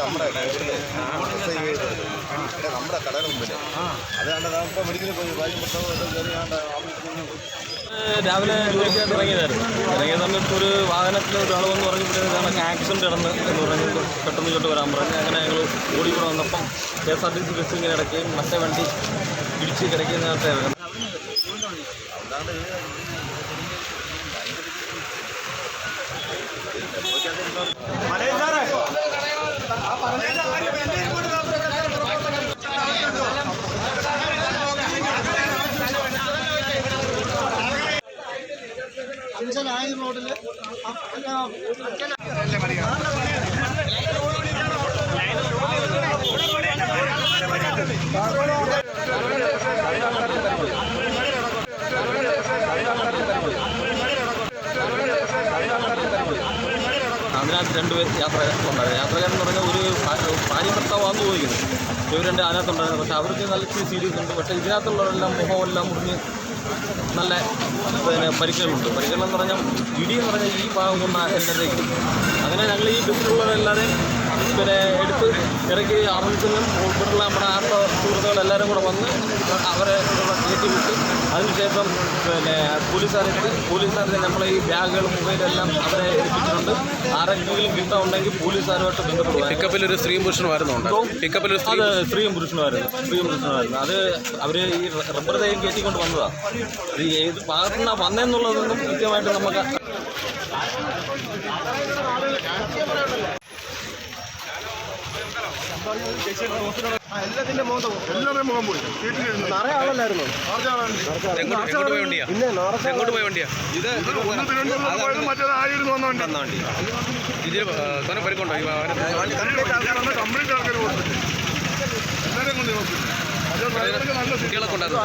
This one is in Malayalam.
നമ്മുടെ നമ്മുടെ കടയുടെ മുമ്പിൽ അത് കണ്ടത് ഇപ്പോൾ മെഡിക്കലിൽ പോയി നിന്ന് രാവിലെ ജോലിക്കായിട്ട് ഇറങ്ങിയതായിരുന്നു. ഇറങ്ങിയ സമയത്ത് ഒരു വാഹനത്തിൽ ഒരാൾ വന്ന് പറഞ്ഞപ്പോഴത്തേക്ക് ആക്സിഡന്റ് നടന്ന് എന്ന് പറഞ്ഞ് പെട്ടെന്ന് ചോട്ട് വരാൻ പറഞ്ഞു. അങ്ങനെ ഞങ്ങൾ ഓടിക്കൂടെ വന്നപ്പം K S R T C bus ഇങ്ങനെ കിടക്കുകയും മറ്റേ വണ്ടി ഇടിച്ച് കിടക്കുന്ന അതിനകത്ത് രണ്ടുപേർ യാത്രക്കാരുണ്ടായിരുന്നു യാത്രക്കാരെന്ന് പറഞ്ഞാൽ ഒരു ഭാര്യ ഭർത്താവാന്ന് ചോദിക്കുന്നു ഇവർ രണ്ട് അതിനകത്തുണ്ടായിരുന്നു. പക്ഷേ അവർക്ക് നല്ല സീരിയസ് ഉണ്ട്. പക്ഷേ ഇതിനകത്തുള്ളവരെല്ലാം മുഖമെല്ലാം മുറിഞ്ഞ് നല്ല പിന്നെ പരിക്കുകളുണ്ട് പരിക്കുകളെന്ന് പറഞ്ഞാൽ ഇടി എന്ന് പറഞ്ഞാൽ ഈ ഭാഗം കൊണ്ട് എല്ലാവരേക്കും അങ്ങനെ ഞങ്ങൾ ഈ ബസ്സിലുള്ളവരെല്ലാവരെയും പിന്നെ എടുത്ത് ഇറക്കി ആംബുലൻസിലും ഉൾപ്പെട്ടുള്ള നമ്മുടെ ആട്ടോ സുഹൃത്തുക്കളെല്ലാവരും കൂടെ വന്ന് അവരെ കയറ്റി വിട്ട്. അതിനുശേഷം പിന്നെ പോലീസുകാരെത്തി പോലീസുകാരുടെ നമ്മളെ ഈ ബാഗുകൾ മൊബൈലെല്ലാം അവരെ ഏൽപ്പിച്ചിട്ടുണ്ട്. ആരെങ്കിലും കിട്ടാനുണ്ടെങ്കിൽ പോലീസുകാരുമായിട്ട് ബന്ധപ്പെടുക പിക്കപ്പിൽ ഒരു സ്ത്രീയും പുരുഷനുമായിരുന്നു പിക്കപ്പിൽ ഒരു അത് സ്ത്രീയും പുരുഷനുമായിരുന്നു സ്ത്രീയും പുരുഷനുമായിരുന്നു അത് അവർ ഈ റബ്ബർ തൈ കയറ്റിക്കൊണ്ട് വന്നതാണ് ഇത് ഏത് ഭാഗത്തുനിന്നാണ് വന്നതെന്നുള്ളതൊന്നും കൃത്യമായിട്ട് നമുക്ക് എല്ലാവരുടെയും മുഖം പോയി വീട്ടിലിരുന്ന് എങ്ങോട്ട് എങ്ങോട്ട് പോയ വണ്ടിയാ എങ്ങോട്ട് പോയ വണ്ടിയാ ഇത് മറ്റേത് ആയിരുന്നു വന്ന വണ്ടി വന്ന വണ്ടി ഇതിൽ തന്നെ പരിക്കുണ്ടോ കംപ്ലീറ്റ് ആൾക്കാർ ഹോസ്പിറ്റൽ എല്ലാവരെയും കൊണ്ട് നല്ല കുട്ടികളൊക്കെ ഉണ്ടായിരുന്നു